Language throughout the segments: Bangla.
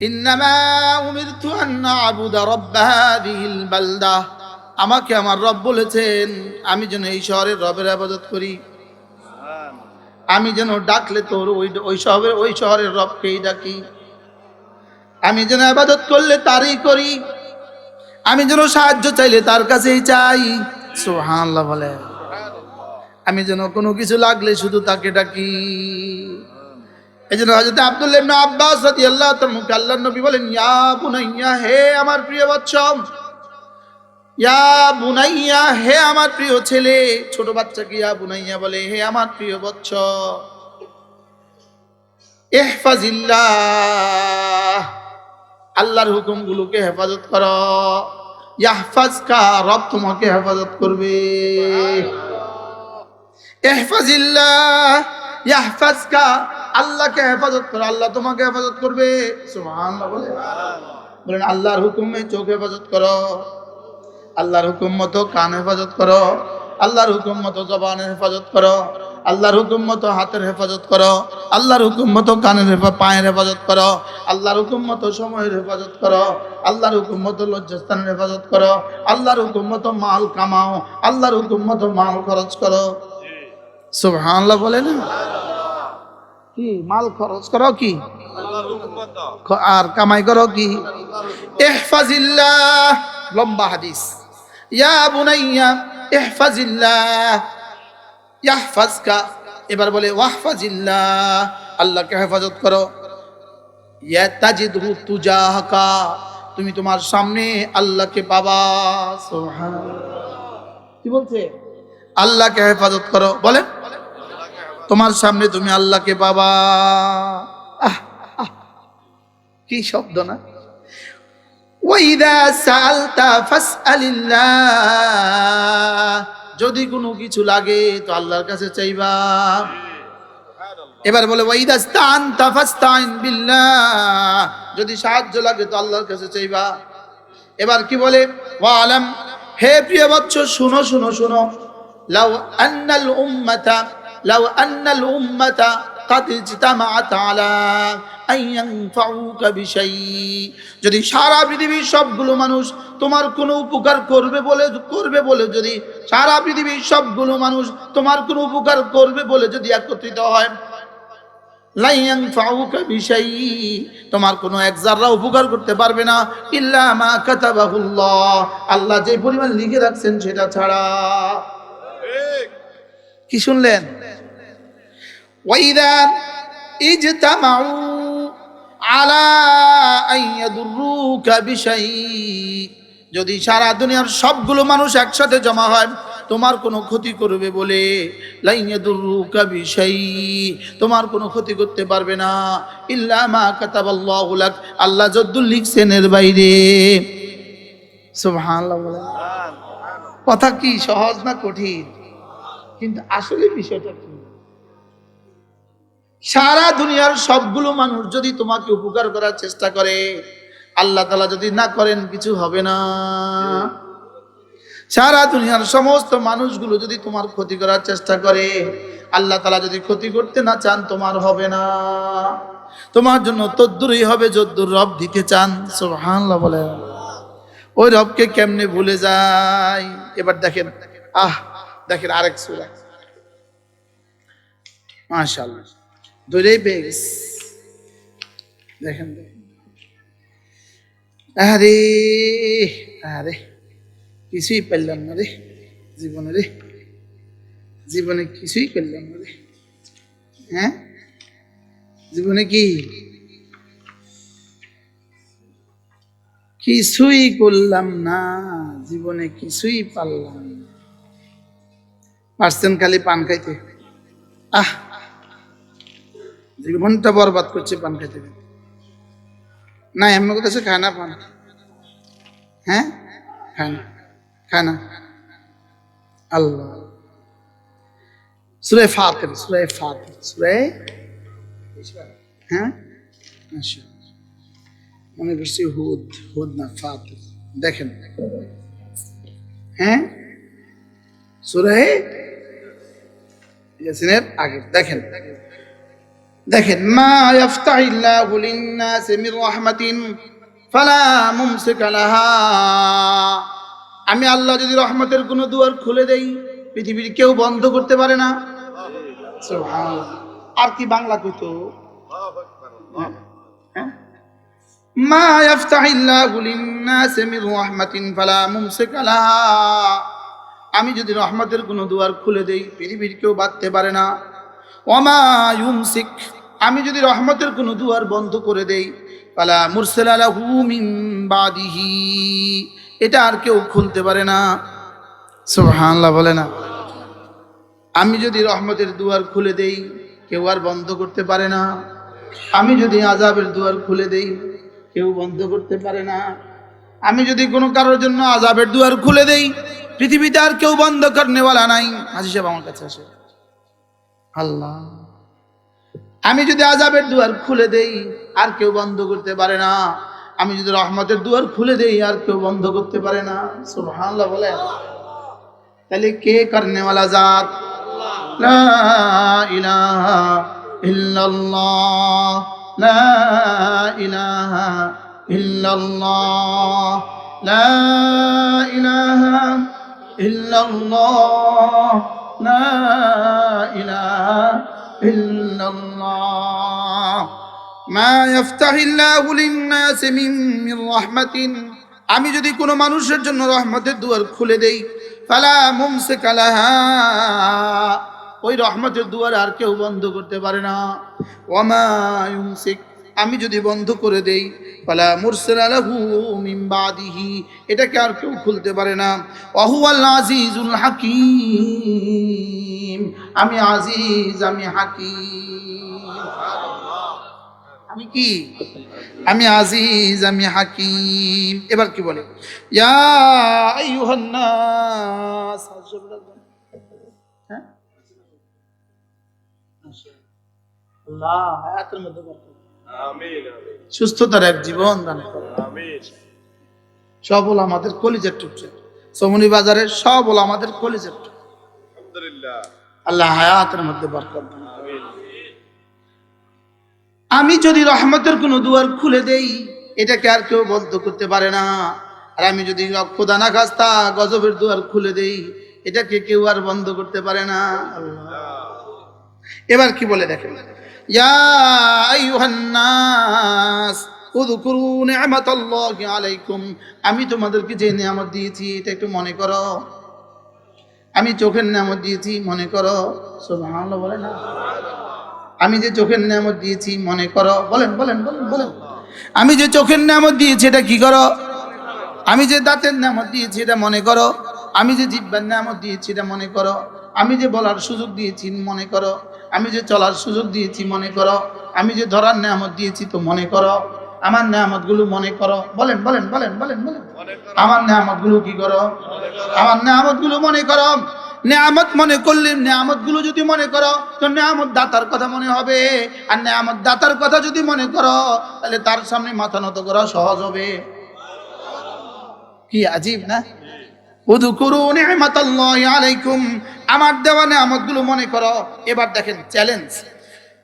ইন্নামা উমিরতু আন আবুদা রব্ব হাদিহিল বালদা। আমাকে আমার রব বলেছেন আমি যেন এই শহরের রবের আবাদত করি। আমি যেন ডাকলে তোর ওই ওই শহরের ওই শহরের রবকেই ডাকি। আমি যেন আবাদত করলে তারই করি। আমি যেন সাহায্য চাইলে তার কাছেই চাই। সুবহানাল্লাহ বলে। আমি যেন কোনো কিছু লাগলে শুধু তাকে ডাকি। এই জন্য হযরত আব্দুল্লাহ ইবনে আব্বাস মুখে আল্লাহর নবী বলেন ইয়া বুনাইয়া হে আমার প্রিয় ইয়া বুনাইয়া হে আমার প্রিয় ছেলে। ছোট বাচ্চাকে ইয়া বুনাইয়া বলে হে আমার প্রিয় বচ্চ ইহফাজিল্লাহ আল্লাহর হুকুমগুলোকে হেফাজত করো। ইয়াহফাজকা রব তোমাকে হেফাজত করবে। ইহফাজিল্লাহ ইয়াহফাজকা আল্লাহকে হেফাজত করো, আল্লাহ তোমাকে হেফাজত করবে। বলে। বলেন, আল্লাহর হুকুমে চোখ হেফাজত করো, আল্লাহর হুকুম মতো কান হেফাজত করো, আল্লাহর হুকুম মতো জবানের হেফাজত করো, আল্লাহর হুকুম মতো হাতের হেফাজত করো, আল্লাহর হুকুম মতো কানের পায়ের হেফাজত করো, আল্লাহর হুকুম মতো সময়ের হেফাজত করো, আল্লাহর হুকুম মতো লজ্জাস্থানের হেফাজত করো, আল্লাহর হুকুম মতো মাল কামাও, আল্লাহর হুকুম মতো মাল খরচ করো। সুবহানাল্লাহ বলে না? কি? মাল খরচ করো কি? আর কামাই করো কি? ইহফাজিল্লাহ লম্বা হাদিস। ইয়া বুনাইয়া ইহফাজিল্লাহ ইয়াহফাজকা। এবার বলে, ওয়াহফাজিল্লাহ, আল্লাহকে হেফাজত করো। ইয়াতাজিদহু তুজাহাকা, তুমি তোমার সামনে আল্লাহকে পাবা। সুবহানাল্লাহ। কি বলছে? আল্লাহকে হেফাজত করো। বলে তোমার সামনে তুমি আল্লাহকে আহ, কি শব্দ না? যদি কোনো কিছু লাগে তো আল্লাহর কাছে চাইবা। এবার বলে যদি সাহায্য লাগে তো আল্লাহর কাছে চাইবা। এবার কি বলে? হে প্রিয় বৎস শুনো শুনো শুনো। আন্নাল উম্মাতা লাউ আন্নাল উম্মাতা قد اجتمعت على أن ينفعوك بشيء যদি সারা পৃথিবীর সবগুলো মানুষ তোমার কোনো উপকার করবে বলে করবে বলে যদি সারা পৃথিবীর সবগুলো মানুষ তোমার কোনো উপকার করবে বলে যদি একত্রিত হয় লাইয়াং ফাউকা বিশাই তোমার কোনো এক জাররা উপকার করতে পারবে না ইল্লা মা কাতাবাহুল্লাহ আল্লাহ যে পরিমাণ লিখে রাখছেন সেটা ছাড়া কি শুনলেন? ওয়াইদা ইজতামাউ আলা আন ইয়াদুররুকা বিশাই। যদি সারা দুনিয়ার সবগুলো মানুষ একসাথে জমা হয়, তোমার কোনো ক্ষতি করবে বলে। লাইয়াদুররুকা বিশাই। তোমার কোনো ক্ষতি করতে পারবে না। ইল্লা মা কাতাবাল্লাহু লাক। আল্লাহ যদ্দুল লিখছেন এর বাইরে। সুবহানাল্লাহ কথা কি সহজ না কঠিন? কিন্তু আসলে বিষয়টা কি? সারা দুনিয়ার সবগুলো মানুষ যদি তোমাকে উপকার করার চেষ্টা করে, আল্লাহ তালা যদি না করেন, কিছু হবে না। সারা দুনিয়ার সমস্ত মানুষগুলো যদি তোমার ক্ষতি করার চেষ্টা করে, আল্লাহ তালা যদি ক্ষতি করতে না চান, তোমার হবে না। তোমার জন্য তদ্দুরই হবে যদ্দুর রব দিতে চান। সুবহানাল্লাহ বলে ওই রবকে কেমনে ভুলে যায়? এবার দেখেন, আহ দেখেন আরেক সুরা। মাশাআল্লাহ। ধরেই পেয়ে গেছে। দেখেন। আরে আরে কিছুই পেলাম না রে জীবনে রে। জীবনে কিছুই করলাম না রে। হ্যাঁ? জীবনে কি? কিছুই করলাম না। জীবনে কিছুই পারলাম না। পারছেন খালি পান খাইতে? আহ! জীবনটা বরবাদ করছে পান খাইতে। না এমন কথা সে খায় না পান। হ্যাঁ? খায় না। খায় না। আল্লাহ। সুরে ফাতির সুরে ফাতির সুরে হ্যাঁ? মনে করছি হুদ হুদ না ফাতির। দেখেন। হ্যাঁ? সুরে ইয়াসিনের আগে, দেখেন। দেখেন, মা ইয়াফতাহিল্লাহু লিন-নাসি মির রাহমাতিন ফালা মুমসিকা লাহা। আমি আল্লাহ যদি রহমতের কোনো দুয়ার খুলে দেই, পৃথিবীর কেউ বন্ধ করতে পারে না। আর কি বাংলা কইতো? হ্যাঁ? মা ইয়াফতাহিল্লাহু লিন-নাসি মির রাহমাতিন ফালা মুমসিকা লাহা। আমি যদি রহমতের কোনো দুয়ার খুলে দেই, পৃথিবীর কেউ বাঁধতে পারে না। অমায়ুম শিখ আমি যদি রহমতের কোনো দুয়ার বন্ধ করে দেই পালা মুরসাল আলাহু বাদিহি, এটা আর কেউ খুলতে পারে না। সুবহানাল্লাহ বলে না। আমি যদি রহমতের দুয়ার খুলে দেই, কেউ আর বন্ধ করতে পারে না। আমি যদি আজাবের দুয়ার খুলে দেই, কেউ বন্ধ করতে পারে না। আমি যদি কোনো কারোর জন্য আজাবের দুয়ার খুলে দেই পৃথিবীতে আর কেউ বন্ধ করনেওয়ালা নাই। হাজি সাহেব আমার কাছে আসে। আল্লাহ। আমি যদি আজাবের দুয়ার খুলে দেই, আর কেউ বন্ধ করতে পারে না। আমি যদি রহমতের দুয়ার খুলে দেই, আর কেউ বন্ধ করতে পারে না। সুবহানাল্লাহ বলে। তাহলে কে করনেওয়ালা জাত? ইলাহা ইল্লাল্লাহ। লা ইলাহা ইল্লাল্লাহ, লা ইলাহা ইল্লাল্লাহ। মা ইয়াফতাহিল্লাহু লিন-নাসি মিন, মির রাহমাতিন। আমি যদি কোনো মানুষের জন্য রহমতের দুয়ার খুলে দেই, ফালা মুমসিকা লাহা। ওই রহমতের দুয়ার আর কেউ বন্ধ করতে পারে না। ওয়ামা ইউমসিক আমি যদি বন্ধ করে দেই, ফালা মুরসিলা লাহু মিন বাদিহি, এটাকে আর কেউ খুলতে পারে না। ওয়াহুয়াল আজিজুল হাকিম, আমি আজিজ, আমি হাকিম। আমি কি? আমি আজিজ, আমি হাকিম। এবার কি বলে? হ্যাঁ? আল্লাহ। সুস্থতার এক জীবন দান সব হলো আমাদের কলিজার টুকছে সমনি বাজারে সব হলো আমাদের কলিজার টুকরো। আল্লাহ হায়াতের মধ্যে বরকত দান আমি যদি রহমতের কোনো দুয়ার খুলে দেই এটাকে আর কেউ বন্ধ করতে পারে না। আর আমি যদি রক্ষদানা খাস্তা গজবের দুয়ার খুলে দেই এটাকে কেউ আর বন্ধ করতে পারে না। এবার কি বলে দেখেন? আলাইকুম। আমি তোমাদেরকে যে নিয়ামত দিয়েছি, এটা একটু মনে করো। আমি চোখের নিয়ামত দিয়েছি, মনে করো। সুবহানাল্লাহ বলে না। আমি যে চোখের নিয়ামত দিয়েছি, মনে করো। বলেন বলেন বলেন বলেন। আমি যে চোখের নিয়ামত দিয়েছি, এটা কি করো? আমি যে দাঁতের নিয়ামত দিয়েছি, এটা মনে করো। আমি যে জিব্বার নিয়ামত দিয়েছি, এটা মনে করো। আমি যে বলার সুযোগ দিয়েছি, মনে করো। আমি যে চলার সুযোগ দিয়েছি, মনে করো। আমি যে ধরার নিয়ামত দিয়েছি, তো মনে করো। আমার নিয়ামতগুলো মনে করো। বলেন বলেন বলেন বলেন বলেন। আমার নিয়ামতগুলো কি করো? আমার নিয়ামতগুলো মনে করো। নেয়ামত মনে করলে নেয়ামতগুলো যদি মনে করো, তো নেয়ামত দাতার কথা মনে হবে। আর নেয়ামত দাতার কথা যদি মনে করো, তাহলে তার সামনে মাথা নত করা সহজ হবে। কি আজীব না? উযকুরু নি'মাতাল্লাহি আলাইকুম। আমার দেওয়া নেয়ামতগুলো মনে করো। এবার দেখেন চ্যালেঞ্জ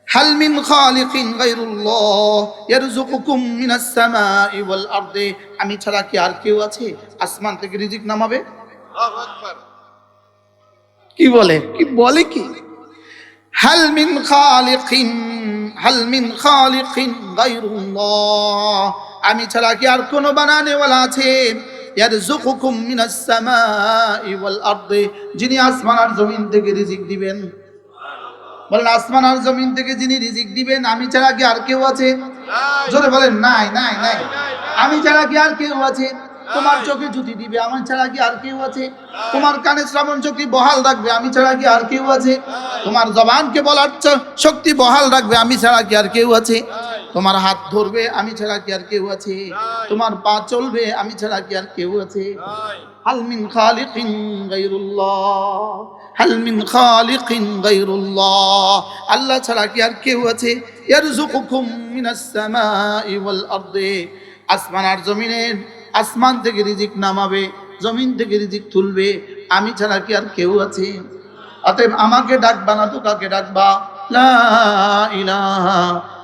হাল মিন খালিকিন গায়রুল্লাহ ইয়ারযুকুকুম মিনাস সামাই ওয়াল আরদি। আমি ছাড়া কি আর কেউ আছে? আসমান থেকে রিজিক নামাবে? কি বলে? কি বলে কি? হাল মিন খালিকিন হাল মিন খালিকিন গায়রুল্লাহ। আমি ছাড়া কি আর কোনো বানানেওয়ালা আছে? ইয়ারযুকুকুম মিনাস সামাই ওয়াল আরদি যিনি আসমান আর জমিন থেকে রিজিক দিবেন। বলেন আসমান আর জমিন থেকে যিনি রিজিক দিবেন আমি ছাড়া কি আর কেউ আছে? জোরে বলেন নাই নাই নাই। আমি ছাড়া কি আর কেউ আছে? তোমার চোখে জুতি দিবে আমার ছাড়া কি আর কেউ আছে? তোমার কানে শ্রবণ শক্তি বহাল রাখবে আমি ছাড়া কি আর কেউ আছে? তোমার জবানকে বলার শক্তি বহাল রাখবে আমি ছাড়া কি আর কেউ আছে? তোমার হাত ধরবে আমি ছাড়া কি আর কেউ আছে? তোমার পা চলবে আমি ছাড়া কি আর কেউ আছে? হালমিন খালিকিন গাইরুল্লাহ হালমিন খালিকিন গাইরুল্লাহ আল্লাহ ছাড়া কি আর কেউ আছে? ইয়ারযুকুকুম মিনাস সামাই ওয়াল আরদে। আসমান আর জমিনের আসমান থেকে রিজিক নামাবে জমিন থেকে রিজিক তুলবে আমি ছাড়া কি আর কেউ আছে? অতএব আমাকে ডাকবা না তো কাকে ডাকবা? লা ইলাহা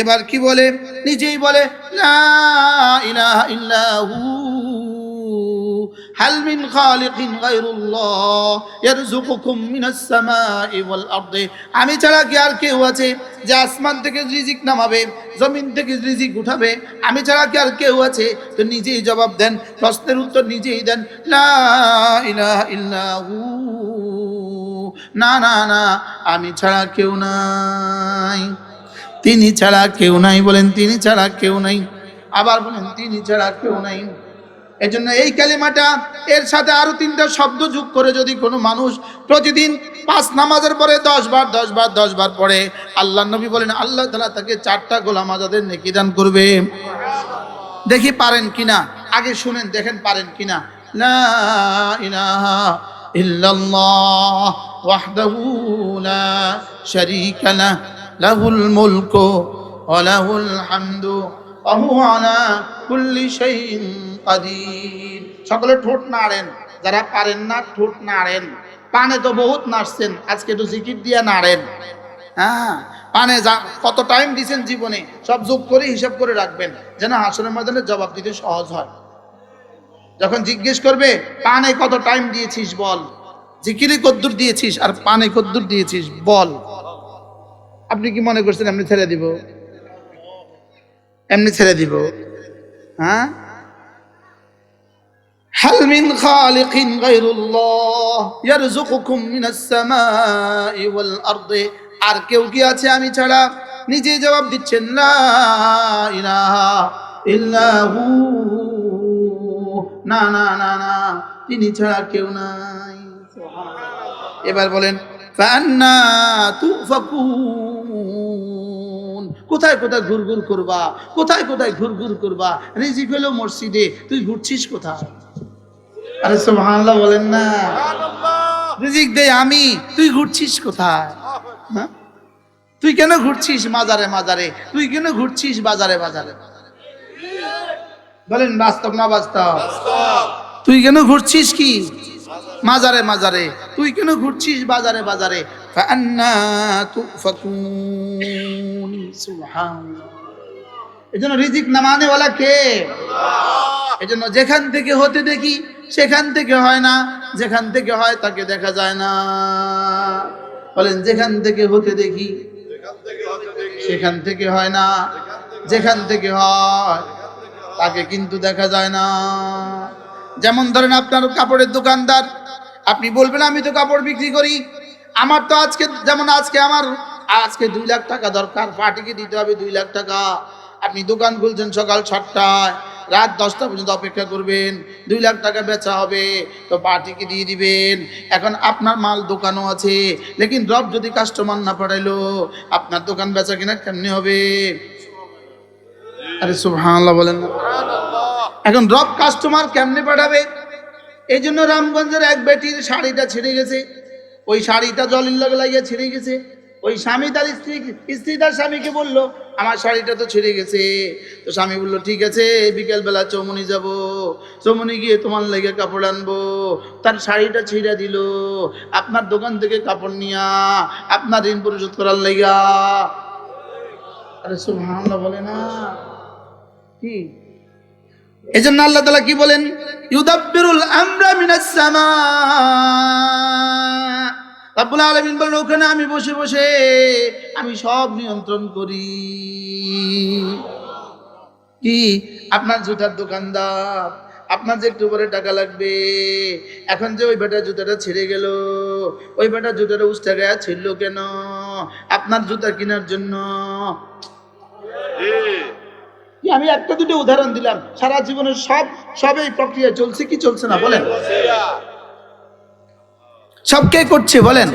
এবার কি বলে? নিজেই বলে হালমিন আমি ছাড়া কি আর কেউ আছে যে আসমান থেকে রিজিক নামাবে, জমিন থেকে রিজিক উঠাবে? আমি ছাড়া কি আর কেউ আছে? তো নিজেই জবাব দেন, প্রশ্নের উত্তর নিজেই দেন না না না, আমি ছাড়া কেউ নাই। তিনি ছাড়া কেউ নাই বলেন, তিনি ছাড়া কেউ নাই। আবার বলেন, তিনি ছাড়া কেউ নাই। এজন্য এই কালিমাটা, এর সাথে আরও তিনটা শব্দ যোগ করে যদি কোনো মানুষ প্রতিদিন পাঁচ নামাজের পরে দশ বার দশ বার দশ বার পড়ে, আল্লাহ নবী বলেন, আল্লাহ তালা তাকে চারটা গোলাম আজাদের নেকি দান করবে। দেখি পারেন কিনা? আগে শুনেন, দেখেন পারেন কিনা? লা ইলাহা ইল্লাল্লাহ, ওয়াহদাহু লা শারীকা লাহ। সকলে ঠোঁট নাড়েন, যারা পারেন না ঠোঁট নাড়েন। পানে তো বহুত আজকে একটু জিকির দিয়ে নাড়েন। হ্যাঁ পানে যা কত টাইম দিছেন জীবনে, সব যোগ করে হিসাব করে রাখবেন, যেন হাসনের ময়দানে জবাব দিতে সহজ হয়। যখন জিজ্ঞেস করবে, পানে কত টাইম দিয়েছিস বল? জিকিরে কদ্দুর দিয়েছিস আর পানে কদ্দুর দিয়েছিস বল? আপনি কি মনে করছেন এমনি ছেড়ে দিব এমনি ছেড়ে দিব হ্যাঁ هل من خالق غير الله يرزقكم من السماء والأرض আর কেউ কি আছে আমি ছাড়া নিজে জবাব দিচ্ছেন লা ইলাহা ইল্লাহু না না না না তিনি ছাড়া কেউ নাই এবার বলেন ফান্না তুফাকুন কোথায় কোথায় ঘুরঘুর করবা? কোথায় কোথায় ঘুরঘুর করবা? রিজিক হলো মসজিদে। তুই ঘুরছিস কোথায়? আরে সুবহানাল্লাহ বলেন না। রিজিক দে আমি। তুই ঘুরছিস কোথায়? হ্যাঁ? তুই কেন ঘুরছিস মাজারে মাজারে? তুই কেন ঘুরছিস বাজারে বাজারে? বলেন বাস্তব না বাস্তব। তুই কেন ঘুরছিস কি? মাজারে মাজারে। তুই কেন ঘুরছিস বাজারে বাজারে? ফান্না তুফাকুন। সুবহানাল্লাহ। এজন্য রিজিক নামানেওয়ালা কে? এজন্য যেখান থেকে হতে দেখি সেখান থেকে হয় না। যেখান থেকে হয় তাকে দেখা যায় না। বলেন যেখান থেকে হতে দেখি সেখান থেকে হয় না। যেখান থেকে হয় তাকে কিন্তু দেখা যায় না। যেমন ধরেন আপনার কাপড়ের দোকানদার আপনি বলবেন আমি তো কাপড় বিক্রি করি। আমার তো আজকে, যেমন আজকে আমার, আজকে দুই লাখ টাকা দরকার, পার্টিকে দিতে হবে দুই লাখ টাকা। আপনি দোকান খুলছেন সকাল ছটায় রাত দশটা পর্যন্ত অপেক্ষা করবেন, দুই লাখ টাকা বেচা হবে, তো পার্টিকে দিয়ে দিবেন। এখন আপনার মাল দোকানও আছে, লেকিন রব যদি কাস্টমার না পাঠাইলো, আপনার দোকান বেচা কিনা কেমনি হবে? আরে সুবহানাল্লাহ বলেন এখন রব কাস্টমার কেমনে পাঠাবে? এই জন্য রামগঞ্জের এক বেটির শাড়িটা ছিঁড়ে গেছে। ওই শাড়িটা জলের লগে লাগিয়ে ছিঁড়ে গেছে। ওই স্বামী তার স্ত্রী স্ত্রী তার স্বামীকে বলল, আমার শাড়িটা তো ছিঁড়ে গেছে। তো স্বামী বলল, ঠিক আছে, বিকেলবেলা চৌমনি যাব। চৌমনি গিয়ে তোমার লেগে কাপড় আনব। তার শাড়িটা ছিঁড়ে দিল। আপনার দোকান থেকে কাপড় নিয়া, আপনার ঋণ পরিশোধ করার লেগা। আরে সুবহানাল্লাহ বলে না। কি? এজন্য আল্লাহ তালা কি বলেন? ইউদাব্বিরুল আমরা মিনাস সামা রাব্বুল আলামিন বলেন, ওখানে আমি বসে বসে আমি সব নিয়ন্ত্রণ করি। কি? আপনার জুতার দোকানদার, আপনার যে একটু পরে টাকা লাগবে। এখন যে ওই বেটার জুতাটা ছিঁড়ে গেল, ওই বেটার জুতাটা উস্তা গায়ে ছিড়লো কেন? আপনার জুতা কেনার জন্য। আমি একটা দুটো উদাহরণ দিলাম। সারা জীবনের সব সব এই প্রক্রিয়া চলছে কি চলছে না? বলেন। সব কে করছে বলেন?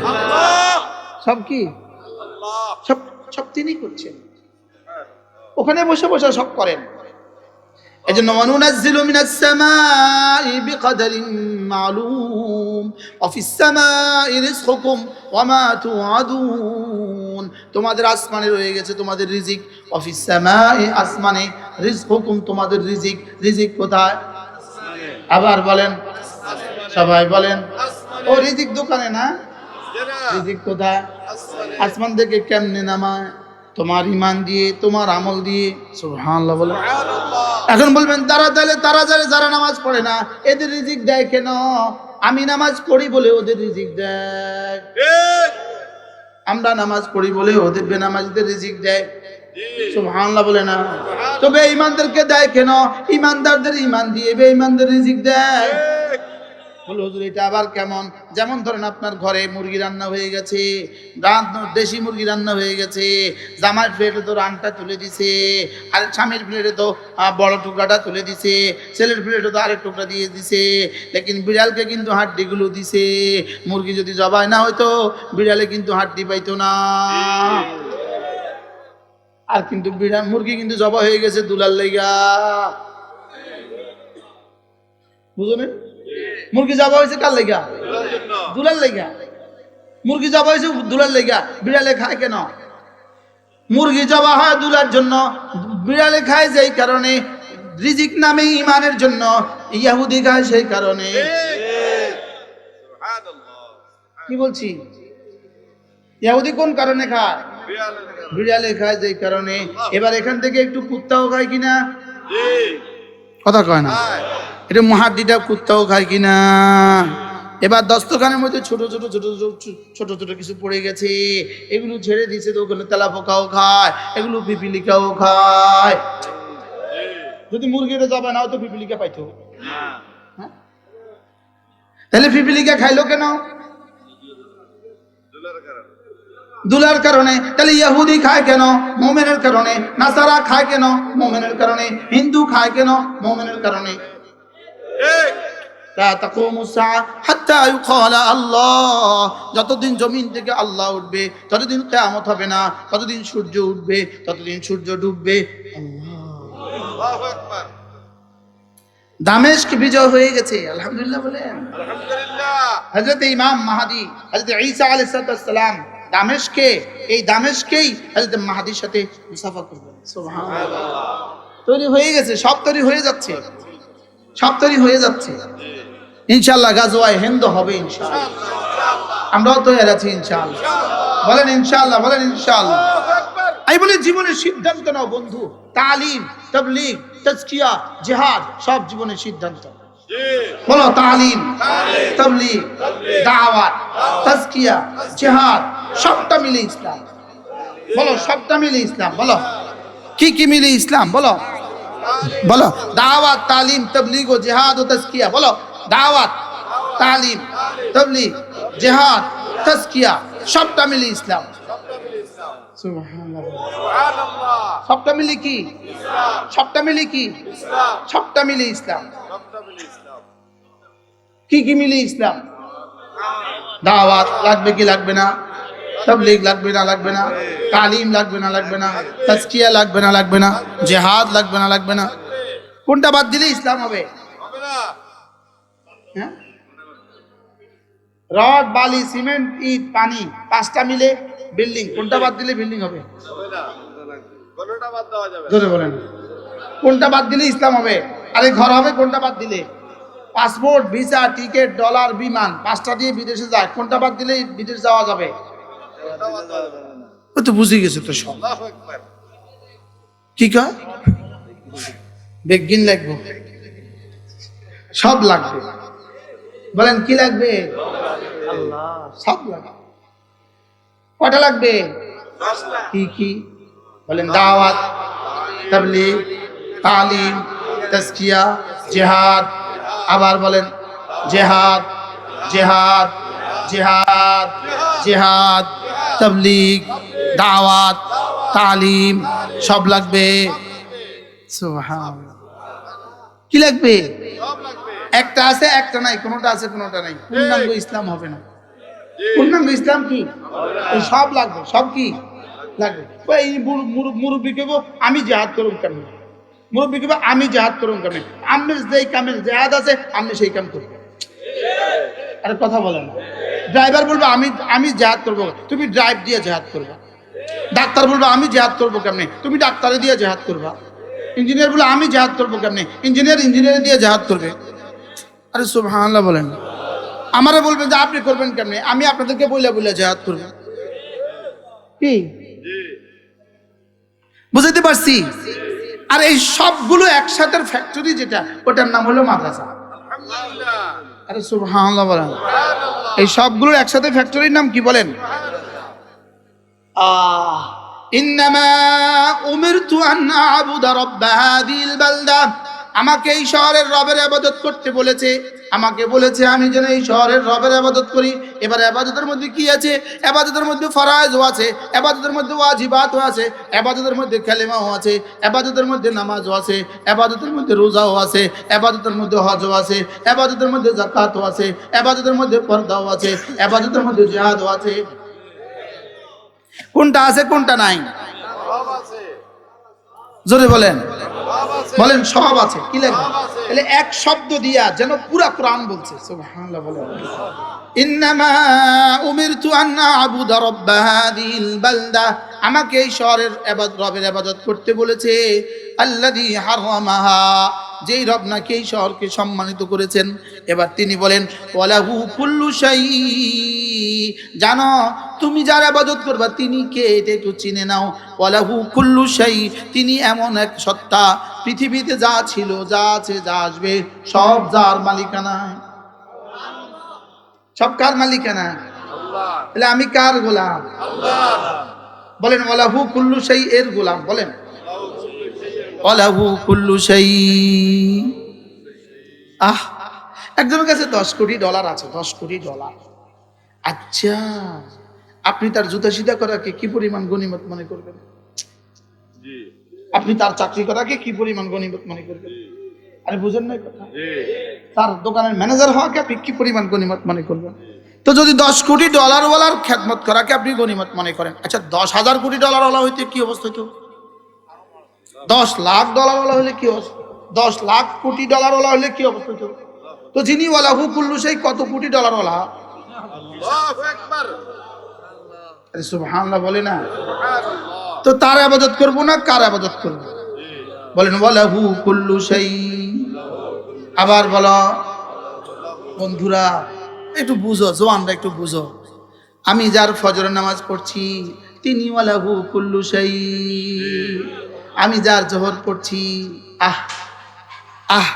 সব কি? সব সব তিনি করছেন। ওখানে বসে বসে সব করেন। এই জন্য অনুনাজ্জিলু মিনাস সামাই বিকদরিন মালুম। অফিস সামাই রিজকুকুম ওয়া মা তুআদুন। তোমাদের আসমানে রয়ে গেছে তোমাদের রিজিক। অফিস সামাই আসমানে রিজকুকুম তোমাদের রিজিক। রিজিক কোথায়? আবার বলেন। সবাই বলেন। ও রিজিক দোকানে না? রিজিক কোথায়? আসমান। থেকে কেমনে নামায়? তোমার ইমান দিয়ে তোমার আমল দিয়ে। সুবহানাল্লাহ বলে। এখন বলবেন তারা তাহলে তারা যারা যারা নামাজ পড়ে না এদের রিজিক দেয় কেন? আমি নামাজ পড়ি বলে ওদের রিজিক দেয়। আমরা নামাজ পড়ি বলে ওদের বেনামাজিদের রিজিক দেয়। সুবহানাল্লাহ বলে না। তবে ইমানদারকে দেয় কেন? ইমানদারদের ইমান দিয়ে বে বেঈমানদের রিজিক দেয়। বলে, হুজুর, এটা আবার কেমন? যেমন ধরেন আপনার ঘরে মুরগি রান্না হয়ে গেছে দেশি মুরগি রান্না হয়ে গেছে জামার প্লেটে তো রানটা তুলে দিছে, আর স্বামীর প্লেটে তো বড় টুকরাটা তুলে দিছে, ছেলের প্লেটে তো আরেক টুকরা দিয়ে দিছে, লেকিন বিড়ালকে কিন্তু হাড্ডিগুলো দিছে, মুরগি যদি জবাই না হয়তো বিড়ালে কিন্তু হাড্ডি পাইতো না। আর কিন্তু বিড়াল, মুরগি কিন্তু জবা হয়ে গেছে দুলার লেগা বুঝলেন? মুরগি জবা হয়েছে কার লেগা? দুলার লেগা। মুরগি জবা হয়েছে দুলার লেগা। বিড়ালে খায় কেন? মুরগি জবা হয় দুলার জন্য। বিড়ালে খায় যেই কারণে। রিজিক নামে ইমানের জন্য। ইয়াহুদি খায় সেই কারণে। কি বলছি? ইয়াহুদি কোন কারণে খায়? বিড়ালে খায় যেই কারণে। এবার এখান থেকে একটু কুত্তাও খায় কিনা? কথা কয় না। এটা মহাদিটা কুত্তাও খায় কিনা? এবার দস্তখানের মধ্যে ছোট ছোট ছোট ছোট ছোট কিছু পড়ে গেছে। এগুলো ছেড়ে দিছে তো ওখানে তেলা পোকাও খায়, এগুলো পিপিলিকাও খায়। যদি মুরগিটা যাবে, না তো পিপিলিকা পাইতো। হ্যাঁ? তাহলে পিপিলিকা খাইলো কেন? দুলার কারণে। তাহলে ইহুদি খায় কেন? মোমেনের কারণে। নাসারা খায় কেন? মোমেনের কারণে। হিন্দু খায় কেন? মোমেনের কারণে। যতদিন জমিন থেকে আল্লাহ উঠবে ততদিন কিয়ামত হবে না ততদিন সূর্য উঠবে ততদিন সূর্য ডুববে। দামেস্ক বিজয় হয়ে গেছে আলহামদুলিল্লাহ বলেন। হজরত ইমাম মাহাদি হজরত ঈসা আলাইহিস সালাম দামেশকে এই দামেশকেই হজরত মাহাদির সাথে মুসাফা করবেন। তৈরি হয়ে গেছে সব তৈরি হয়ে যাচ্ছে। সব তৈরি হয়ে যাচ্ছে। ইনশাল্লাহ গাজওয়ায় হিন্দ হবে ইনশাল্লাহ আমরাও তৈরি আছি ইনশাল্লাহ বলেন ইনশাল্লাহ বলেন ইনশাল্লাহ আমি বলি জীবনের সিদ্ধান্ত নাও বন্ধু। তালিম, তবলিগ, তাজকিয়া, জিহাদ, সব জীবনের সিদ্ধান্ত। বলো তালিম, তবলিগ, দাওয়াত, তাজকিয়া, জিহাদ, সবটা মিলে ইসলাম। বলো সবটা মিলে ইসলাম, বলো। কি কি মিলে ইসলাম, বলো। বলো, দাওয়াত, তালিম, তবলিগ ও জিহাদ ও তাজকিয়া, বলো, দাওয়াত, তালিম, তবলিগ, জিহাদ, তাজকিয়া, সবটা মিলে ইসলাম। সবটা মিলে কি? সবটা মিলে কি? সবটা মিলে ইসলাম। কি কি মিলে ইসলাম? দাওয়াত, লাগবে কি লাগবে না? তবলিগ লাগবে না লাগবে না। তালিম লাগবে না লাগবে না। তাজকিয়া লাগবে না লাগবে না। জেহাদ লাগবে না লাগবে না। কোনটা বাদ দিলে ইসলাম হবে? হ্যাঁ? রড, বালি, সিমেন্ট, ইট, পানি, পাঁচটা মিলে বিল্ডিং। কোনটা বাদ দিলে বিল্ডিং হবে? জোরে বলেন। কোনটা বাদ দিলে ইসলাম হবে? আরে ঘর হবে, কোনটা বাদ দিলে? পাসপোর্ট, ভিসা, টিকিট, ডলার, বিমান। পাঁচটা দিয়ে বিদেশে যায়। কোনটা বাদ দিলে বিদেশ যাওয়া যাবে? ও তো বুঝে গেছে তো সব। কি কয়? বেগিন লাগবে। সব লাগবে। বলেন, কি লাগবে? সব লাগবে। কটা লাগবে? কি কি? বলেন, দাওয়াত, তাবলিগ, তালিম, তাজকিয়া, জিহাদ। আবার বলেন, জেহাদ জেহাদ। জেহাদ জেহাদ, তাবলিগ, দাওয়াত, তালিম, সব লাগবে। কি লাগবে? একটা আছে, একটা নাই, কোনোটা আছে, কোনোটা নাই। পূর্ণাঙ্গ ইসলাম হবে না। পূর্ণাঙ্গ ইসলাম কি? সব লাগবে। সব কি? লাগবে। এই মুর- মুর- মুরব্বী কেব আমি জেহাদ করুন কেন মুরব্বী কেব আমি জেহাদ করুন কেন আমি যেই কামের জেহাদ আছে আমি সেই কাম করব। আরে কথা বলে না। ড্রাইভার বলব, আমি আমি জেহাদ করব তুমি ড্রাইভ দিয়ে জেহাদ করবা। ডাক্তার বলব, আমি জেহাদ করব কেমনে? তুমি ডাক্তারে দিয়ে জেহাদ করবা। ইঞ্জিনিয়ার বলে আমি জেহাদ করব কেমনে? ইঞ্জিনিয়ার ইঞ্জিনিয়ার দিয়ে জেহাদ করবে। আরে সুবহানাল্লাহ বলেন। আমারে বলবেন যে, আপনি করবেন কেমনে? আমি আপনাদেরকে বইলে বইলে জেহাদ করব। কি? বুঝাইতে পারছি? আর এই সবগুলো একসাথে ফ্যাক্টরি যেটা, ওটার নাম হলো মাদ্রাসা। আরে সুবহানাল্লাহ বলেন। এই সবগুলোর একসাথে ফ্যাক্টরির নাম কি বলেন? আহ ইন্নামা উমিরতু আন আবুদা রাব্বা হাযিল বালদা। আমাকে এই শহরের রবের ইবাদত করতে বলেছে আমাকে বলেছে আমি যেন এই শহরের রবের ইবাদত করি এবার ইবাদতের মধ্যে কি আছে ইবাদতের মধ্যে ফরাজও আছে ইবাদতের মধ্যে ওয়াজিবাতও আছে ইবাদতের মধ্যে খেলেমাও আছে ইবাদতের মধ্যে নামাজও আছে ইবাদতের মধ্যে রোজাও আছে ইবাদতের মধ্যে হজও আছে ইবাদতের মধ্যে যাকাতও আছে ইবাদতের মধ্যে পর্দাও আছে ইবাদতের মধ্যে জিহাদও আছে কোনটা আছে কোনটা নাই জোরে বলেন। বলেন সব আছে, কি লাগবে? তাহলে এক শব্দ দিয়া যেন পুরা কোরআন বলছে। সুবহানাল্লাহ, বলেন। ইন্নামা উমিরতু আন আবুদা রাব্ব হাযিল বালদা। আমাকে এই শহরের ইবাদত রবের ইবাদত করতে বলেছে, আল্লাযী হারামাহা যেই রব নাকি এই শহরকে সম্মানিত করেছেন, এবার তিনি বলেন, ওয়ালাহু কুল্লু শাই জানো, তুমি যার আবাদত করবা, তিনি কে, এটা একটু চিনে নাও। ওয়ালাহু কুল্লু শাই তিনি এমন এক সত্তা, পৃথিবীতে যা ছিল, যা আছে, যা আসবে, সব যার মালিকানা। সব কার মালিকানা? তাহলে আমি কার গোলাম? বলেন, ওয়ালাহু কুল্লু শাই এর গোলাম, বলেন। কুল্লু শাই। আহ একজনের কাছে দশ কোটি ডলার আছে দশ কোটি ডলার। আচ্ছা আপনি তার জুতা সিধা করাকে কি পরিমাণ গণিমত মনে করবেন? আপনি তার চাকরি করাকে কি পরিমাণ গণিমত মনে করবেন? আরে বুঝেন না কথা। তার দোকানের ম্যানেজার হওয়াকে আপনি কি পরিমাণ গণিমত মনে করবেন? তো যদি দশ কোটি ডলার ওয়ালার খ্যাতমত করাকে আপনি গণিমত মনে করেন আচ্ছা দশ হাজার কোটি ডলার ওলা হইতে কি অবস্থা হতো দশ লাখ ডলার ওলা হলে কি অবস্থা? দশ লাখ কোটি ডলার ওলা হলে কি অবস্থা তো যিনি ওলা হু কুল্লু সেই কত কোটি ডলার ওলা সুবহানাল্লাহ বলে না। তো তার আবাদত করব না কার আবাদত করব? বলেন ওয়ালাহু কুল্লু শাই আবার বলো বন্ধুরা একটু বুঝো জোয়ানরা একটু বুঝো। আমি যার ফজর নামাজ পড়ছি তিনি ওয়ালাহু কুল্লু শাই আমি যার জোহর পড়ছি আহ আহ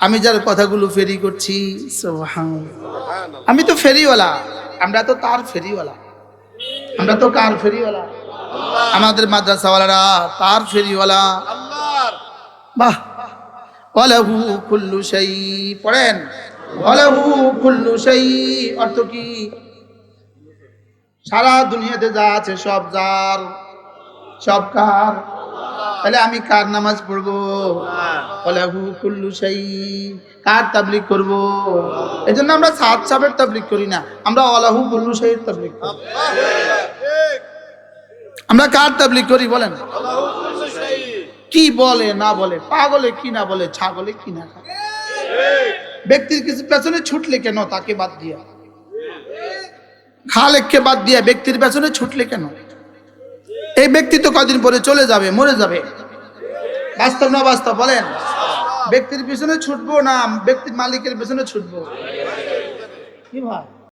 আমি যার কথাগুলো ফেরি করছি। আমি তো ফেরিওয়ালা আমরা তো তার ফেরিওয়ালা। আমরা তো কার ফেরিওয়ালা? আমাদের মাদ্রাসাওয়ালারা তার ফেরিওয়ালা। বাহ। ওয়ালাহু কুল্লু শাই পড়েন। ওয়ালাহু কুল্লু শাই অর্থ কি? সারা দুনিয়াতে যা আছে সব যার সব কার? তাহলে আমি কার নামাজ পড়ব? কুল্লু কার তাবলিগ করব? এই জন্য আমরা সাত সাবের তাবলিগ করি না আমরা অলাহু কুল্লু শাইয়ের তাবলিগ করি। আমরা কার তাবলিগ করি বলেন? কি বলে না বলে পাগলে কি না বলে ছাগলে কি না ব্যক্তির কিছু পেছনে ছুটলে কেন তাকে বাদ দিয়া? খালেককে বাদ দিয়া ব্যক্তির পেছনে ছুটলে কেন? এই ব্যক্তি তো কদিন পরে চলে যাবে, মরে যাবে। বাস্তব না বাস্তব, বলেন। ব্যক্তির পিছনে ছুটবো না, ব্যক্তির মালিকের পিছনে ছুটবো। কি ভাই?